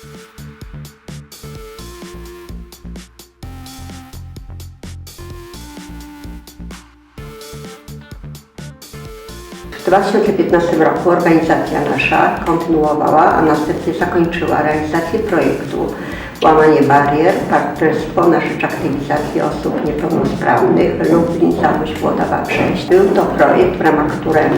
W 2015 roku organizacja nasza kontynuowała, a następnie zakończyła realizację projektu Łamanie barier, partnerstwo na rzecz aktywizacji osób niepełnosprawnych Lublin, Zamość, Włodawa, Brześć. Był to projekt, w ramach którego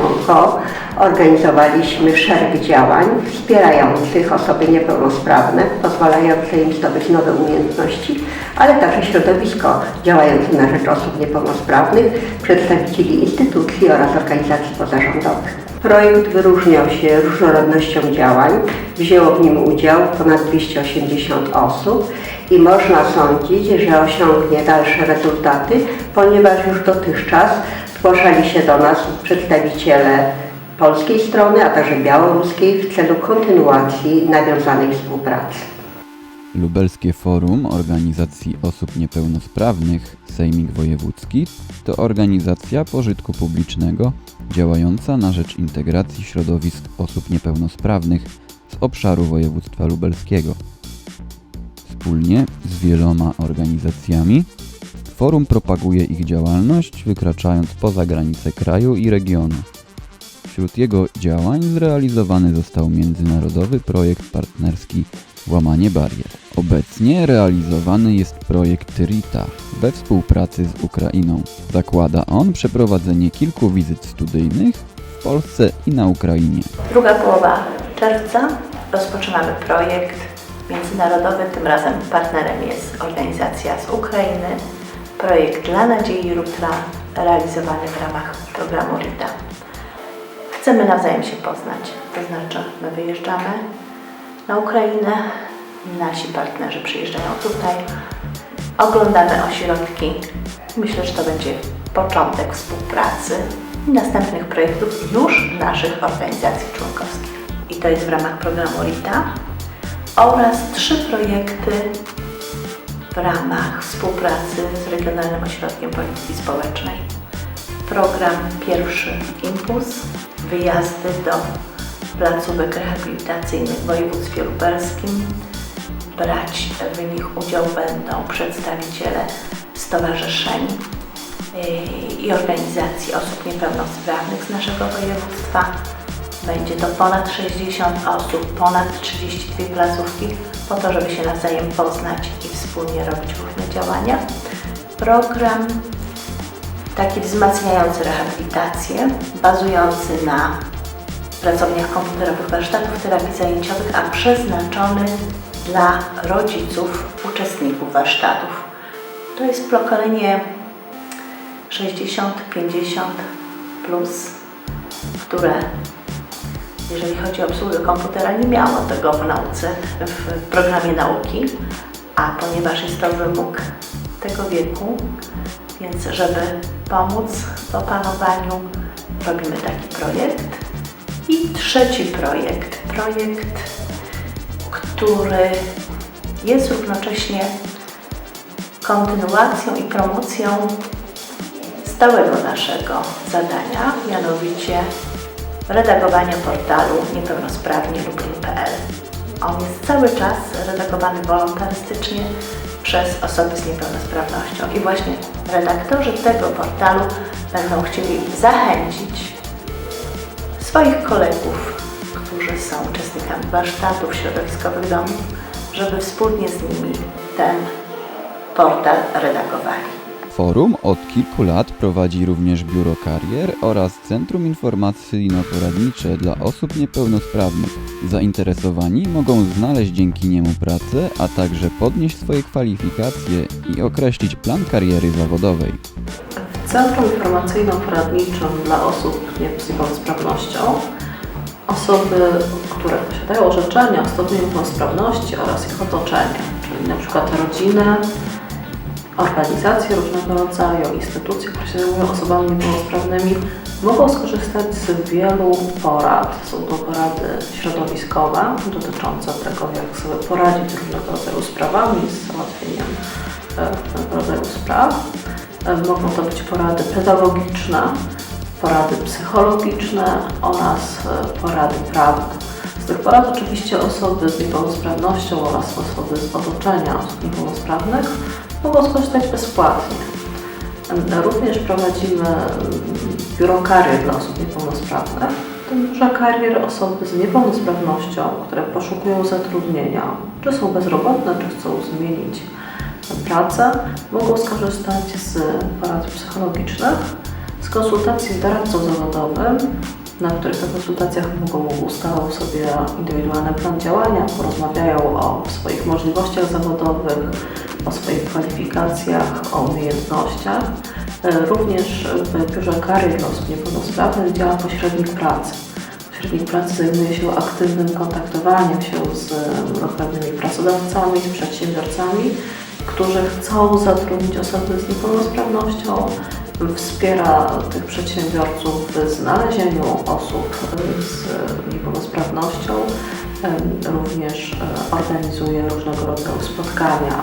organizowaliśmy szereg działań wspierających osoby niepełnosprawne, pozwalające im zdobyć nowe umiejętności, ale także środowisko działające na rzecz osób niepełnosprawnych, przedstawicieli instytucji oraz organizacji pozarządowych. Projekt wyróżniał się różnorodnością działań. Wzięło w nim udział ponad 280 osób i można sądzić, że osiągnie dalsze rezultaty, ponieważ już dotychczas zgłaszali się do nas przedstawiciele polskiej strony, a także białoruskiej w celu kontynuacji nawiązanej współpracy. Lubelskie Forum Organizacji Osób Niepełnosprawnych Sejmik Wojewódzki to organizacja pożytku publicznego działająca na rzecz integracji środowisk osób niepełnosprawnych z obszaru województwa lubelskiego. Wspólnie z wieloma organizacjami forum propaguje ich działalność, wykraczając poza granice kraju i regionu. Wśród jego działań zrealizowany został międzynarodowy projekt partnerski Łamanie barier. Obecnie realizowany jest projekt RITA we współpracy z Ukrainą. Zakłada on przeprowadzenie kilku wizyt studyjnych w Polsce i na Ukrainie. Druga połowa czerwca rozpoczynamy projekt międzynarodowy. Tym razem partnerem jest organizacja z Ukrainy. Projekt Dla Nadziei Rutra realizowany w ramach programu RITA. Chcemy nawzajem się poznać, to znaczy my wyjeżdżamy na Ukrainę, nasi partnerzy przyjeżdżają tutaj, oglądamy ośrodki. Myślę, że to będzie początek współpracy i następnych projektów już naszych organizacji członkowskich. I to jest w ramach programu RITA oraz trzy projekty w ramach współpracy z Regionalnym Ośrodkiem Polityki Społecznej. Program pierwszy Impuls, wyjazdy do placówek rehabilitacyjnych w województwie lubelskim. Brać w nich udział będą przedstawiciele stowarzyszeń yy, i organizacji osób niepełnosprawnych z naszego województwa. Będzie to ponad 60 osób, ponad 32 placówki, po to, żeby się nawzajem poznać i wspólnie robić różne działania. Program taki wzmacniający rehabilitację, bazujący na pracowniach komputerowych warsztatów terapii zajęciowych, a przeznaczony dla rodziców uczestników warsztatów. To jest pokolenie 60-50 plus, które jeżeli chodzi o obsługę komputera, nie miało tego w nauce, w programie nauki, a ponieważ jest to wymóg tego wieku, więc żeby pomóc w opanowaniu, robimy taki projekt. I trzeci projekt, projekt, który jest równocześnie kontynuacją i promocją stałego naszego zadania, mianowicie redagowania portalu niepełnosprawnie. On jest cały czas redagowany wolontarystycznie przez osoby z niepełnosprawnością i właśnie redaktorzy tego portalu będą chcieli zachęcić swoich kolegów, którzy są uczestnikami warsztatów środowiskowych domów, żeby wspólnie z nimi ten portal redagowali. Forum od kilku lat prowadzi również Biuro Karier oraz Centrum Informacyjno-Poradnicze dla osób niepełnosprawnych. Zainteresowani mogą znaleźć dzięki niemu pracę, a także podnieść swoje kwalifikacje i określić plan kariery zawodowej. Centrum Informacyjno-Poradniczym dla osób z niepełnosprawnością osoby, które posiadają orzeczenia o stopniu niepełnosprawności oraz ich otoczenie, czyli przykład rodziny, organizacje różnego rodzaju, instytucje, które się zajmują osobami niepełnosprawnymi, mogą skorzystać z wielu porad. Są to porady środowiskowe dotyczące tego, jak sobie poradzić z różnego rodzaju sprawami, z załatwieniem e, różnego rodzaju spraw. E, Mogą to być porady pedagogiczne, porady psychologiczne oraz e, porady prawne. Z tych porad oczywiście osoby z niepełnosprawnością oraz osoby z otoczenia osób niepełnosprawnych mogą skorzystać bezpłatnie. Również prowadzimy mm, biuro karier dla osób niepełnosprawnych. W tym biurze karier osoby z niepełnosprawnością, które poszukują zatrudnienia, czy są bezrobotne, czy chcą zmienić pracę, mogą skorzystać z porad psychologicznych, z konsultacji z doradcą zawodowym, na których to konsultacjach mogą ustalą sobie indywidualny plan działania, porozmawiają o swoich możliwościach zawodowych, o swoich kwalifikacjach, o umiejętnościach. Również w Biurze Karier dla osób niepełnosprawnych działa pośrednik pracy. Pośrednik pracy zajmuje się aktywnym kontaktowaniem się z e, lokalnymi pracodawcami, z przedsiębiorcami, którzy chcą zatrudnić osoby z niepełnosprawnością, wspiera tych przedsiębiorców w znalezieniu osób z niepełnosprawnością, również e, organizuje różnego rodzaju spotkania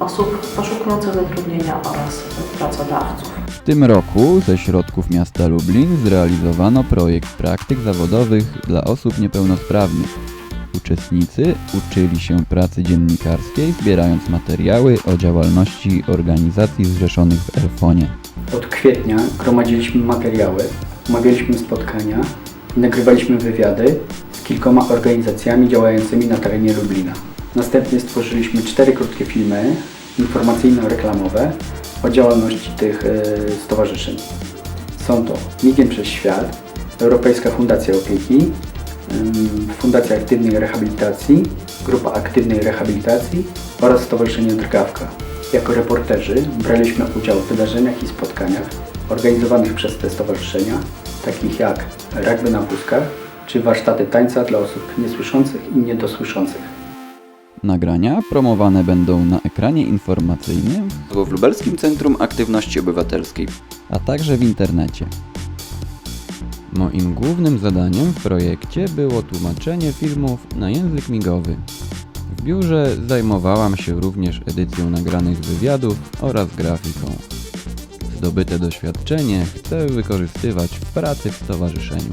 osób poszukujących zatrudnienia oraz pracodawców. W tym roku ze środków miasta Lublin zrealizowano projekt praktyk zawodowych dla osób niepełnosprawnych. Uczestnicy uczyli się pracy dziennikarskiej, zbierając materiały o działalności organizacji zrzeszonych w Elfonie. Od kwietnia gromadziliśmy materiały, umawialiśmy spotkania i nagrywaliśmy wywiady z kilkoma organizacjami działającymi na terenie Lublina. Następnie stworzyliśmy cztery krótkie filmy informacyjno-reklamowe o działalności tych e, stowarzyszeń. Są to Migiem przez Świat, Europejska Fundacja Opieki, Fundacja Aktywnej Rehabilitacji, Grupa Aktywnej Rehabilitacji oraz Stowarzyszenie Drgawka. Jako reporterzy braliśmy udział w wydarzeniach i spotkaniach organizowanych przez te stowarzyszenia, takich jak rugby na wózkach czy warsztaty tańca dla osób niesłyszących i niedosłyszących. Nagrania promowane będą na ekranie informacyjnym w Lubelskim Centrum Aktywności Obywatelskiej, a także w internecie. Moim głównym zadaniem w projekcie było tłumaczenie filmów na język migowy. W biurze zajmowałam się również edycją nagranych wywiadów oraz grafiką. Zdobyte doświadczenie chcę wykorzystywać w pracy w stowarzyszeniu.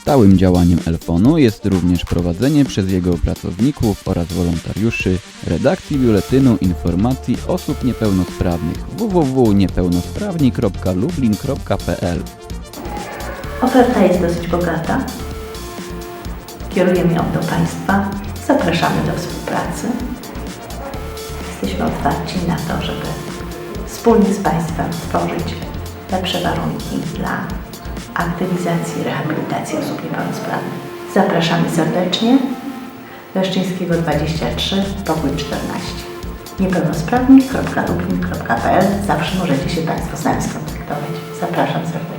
Stałym działaniem Elfonu jest również prowadzenie przez jego pracowników oraz wolontariuszy redakcji Biuletynu Informacji Osób Niepełnosprawnych www.niepełnosprawni.lublin.pl Oferta jest dosyć bogata. Kierujemy ją do Państwa. Zapraszamy do współpracy. Jesteśmy otwarci na to, żeby wspólnie z Państwem tworzyć lepsze warunki dla aktywizacji i rehabilitacji osób niepełnosprawnych. Zapraszamy serdecznie. Leszczyńskiego 23, pokój 14. Niepełnosprawni.lublin.pl Zawsze możecie się Państwo z nami skontaktować. Zapraszam serdecznie.